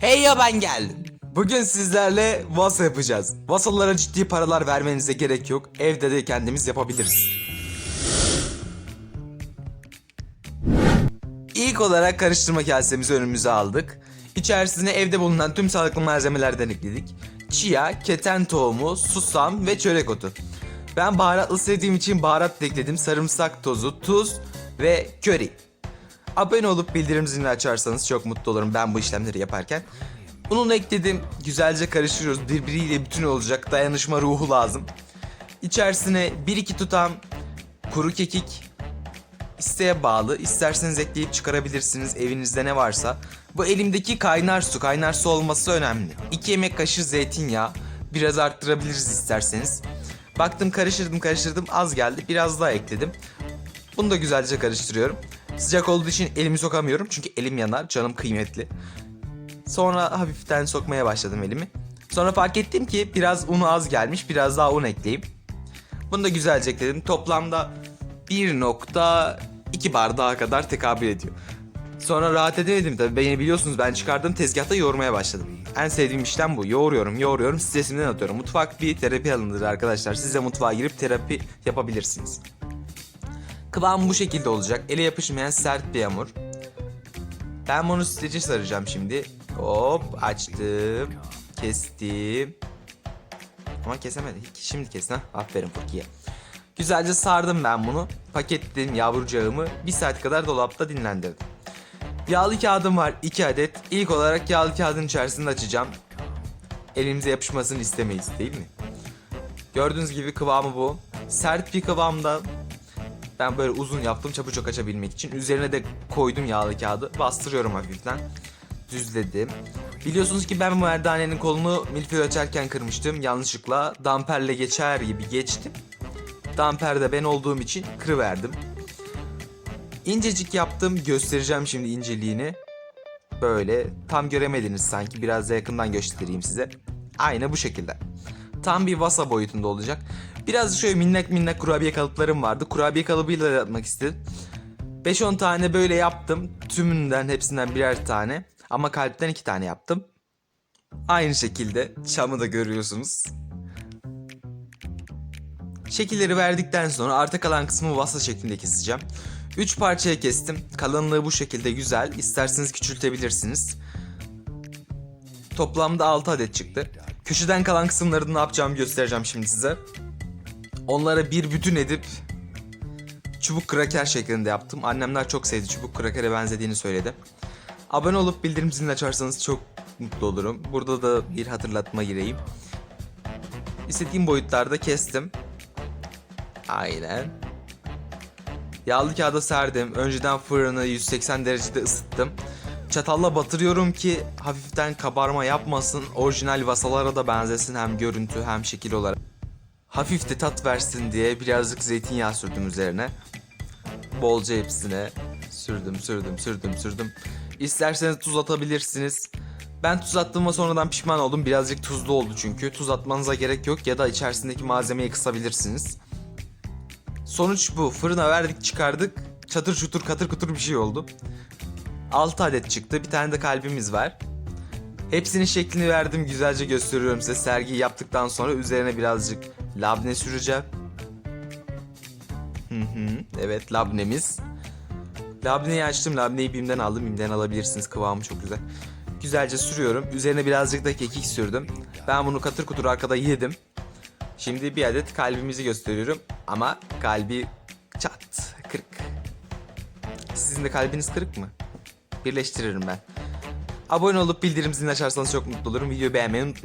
Hey ya ben geldim. Bugün sizlerle Vasa yapacağız. Vasalara ciddi paralar vermenize gerek yok. Evde de kendimiz yapabiliriz. İlk olarak karıştırma kasemizi önümüze aldık. İçerisine evde bulunan tüm sağlıklı malzemelerden ekledik. Chia, keten tohumu, susam ve çörek otu. Ben baharatlı sevdiğim için baharat da ekledim. Sarımsak tozu, tuz ve köri. Abone olup bildirim zilini açarsanız çok mutlu olurum ben bu işlemleri yaparken. Ununu ekledim. Güzelce karıştırıyoruz. Birbiriyle bütün olacak. Dayanışma ruhu lazım. İçerisine 1-2 tutam kuru kekik, isteğe bağlı. İsterseniz ekleyip çıkarabilirsiniz evinizde ne varsa. Bu elimdeki kaynar su. Kaynar su olması önemli. 2 yemek kaşığı zeytinyağı. Biraz arttırabiliriz isterseniz. Baktım karıştırdım karıştırdım az geldi. Biraz daha ekledim. Bunu da güzelce karıştırıyorum. Sıcak olduğu için elimi sokamıyorum çünkü elim yanar. Canım kıymetli. Sonra hafiften sokmaya başladım elimi. Sonra fark ettim ki biraz unu az gelmiş. Biraz daha un ekleyeyim. Bunu da güzelce ekledim. Toplamda 1.2 bardağa kadar tekabül ediyor. Sonra rahat edemedim tabii. Beni biliyorsunuz ben çıkardığım tezgahta yoğurmaya başladım. En sevdiğim işlem bu. Yoğuruyorum, yoğuruyorum, stresimden atıyorum. Mutfak bir terapi alanıdır arkadaşlar. Siz de mutfağa girip terapi yapabilirsiniz. Kıvam bu şekilde olacak. Ele yapışmayan sert bir hamur. Ben bunu streçe saracağım şimdi. Hop açtım. Kestim. Ama kesemedik. Şimdi kesin ha. Aferin Furkiye. Güzelce sardım ben bunu. Paketledim yavrucağımı. Bir saat kadar dolapta dinlendirdim. Yağlı kağıdım var 2 adet. İlk olarak yağlı kağıdın içerisinde açacağım. Elimize yapışmasını istemeyiz değil mi? Gördüğünüz gibi kıvamı bu. Sert bir kıvamda ben böyle uzun yaptım çabucak açabilmek için. Üzerine de koydum yağlı kağıdı. Bastırıyorum hafiften. Düzledim. Biliyorsunuz ki ben merdanenin kolunu milföy açarken kırmıştım. Yanlışlıkla damperle geçer gibi geçtim. Damperde ben olduğum için kırıverdim. İncecik yaptım. Göstereceğim şimdi inceliğini. Böyle tam göremediniz sanki. Biraz da yakından göstereyim size. Aynı bu şekilde. Tam bir vasa boyutunda olacak. Biraz şöyle minnak minnak kurabiye kalıplarım vardı. Kurabiye kalıbıyla yapmak istedim. 5-10 tane böyle yaptım. Tümünden hepsinden birer tane. Ama kalpten 2 tane yaptım. Aynı şekilde çamı da görüyorsunuz. Şekilleri verdikten sonra arta kalan kısmı vasa şeklinde keseceğim. 3 parçaya kestim. Kalınlığı bu şekilde güzel. İsterseniz küçültebilirsiniz. Toplamda 6 adet çıktı. Köşeden kalan kısımları da ne yapacağımı göstereceğim şimdi size. Onlara bir bütün edip çubuk kraker şeklinde yaptım. Annemler çok sevdi. Çubuk krakere benzediğini söyledi. Abone olup bildirim zilini açarsanız çok mutlu olurum. Burada da bir hatırlatma gireyim. İstediğim boyutlarda kestim. Aynen. Yağlı kağıda serdim. Önceden fırını 180 derecede ısıttım. Çatalla batırıyorum ki hafiften kabarma yapmasın. Orijinal vasalara da benzesin hem görüntü hem şekil olarak. Hafif de tat versin diye birazcık zeytinyağı sürdüm üzerine. Bolca hepsine sürdüm sürdüm sürdüm sürdüm. İsterseniz tuz atabilirsiniz. Ben tuz attığıma sonradan pişman oldum. Birazcık tuzlu oldu çünkü. Tuz atmanıza gerek yok ya da içerisindeki malzemeyi kısabilirsiniz. Sonuç bu. Fırına verdik çıkardık. Çatır çutur katır kutur bir şey oldu. 6 adet çıktı. Bir tane de kalbimiz var. Hepsinin şeklini verdim. Güzelce gösteriyorum size. Sergiyi yaptıktan sonra üzerine birazcık labne süreceğim. Hı hı. Evet labnemiz. Labneyi açtım. Labneyi Bim'den aldım. Bim'den alabilirsiniz. Kıvamı çok güzel. Güzelce sürüyorum. Üzerine birazcık da kekik sürdüm. Ben bunu katır kutur arkada yedim. Şimdi bir adet kalbimizi gösteriyorum. Ama kalbi çat kırık. Sizin de kalbiniz kırık mı? Birleştiririm ben. Abone olup bildirim zilini açarsanız çok mutlu olurum. Videoyu beğenmeyi unutmayın.